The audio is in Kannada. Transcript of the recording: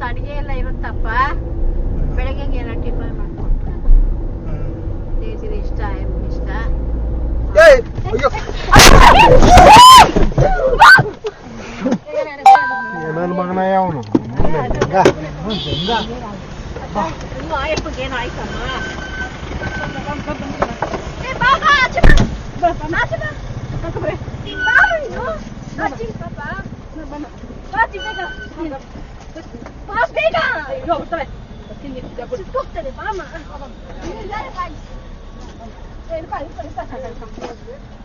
ಇವತ್ತು ಅಡಿಗೆ ಎಲ್ಲ ಇರುತ್ತಪ್ಪ ಬೆಳಗ್ಗೆ ಏನೋ ಟಿಫನ್ ಮಾಡ್ಕೊಡ್ತಾರೆ ಇಷ್ಟ ಎಮ್ಗೆ ಇಷ್ಟ. ಏಯ್! ಅಯ್ಯೋ! ಏನನ್ ಮಗನ ಏನು ಆಯ್ತಮ್ಮ? ¡Más Vega! No, pues también. Scusate, mamma! Eh, vai! Eh, vai, questa è la canzone.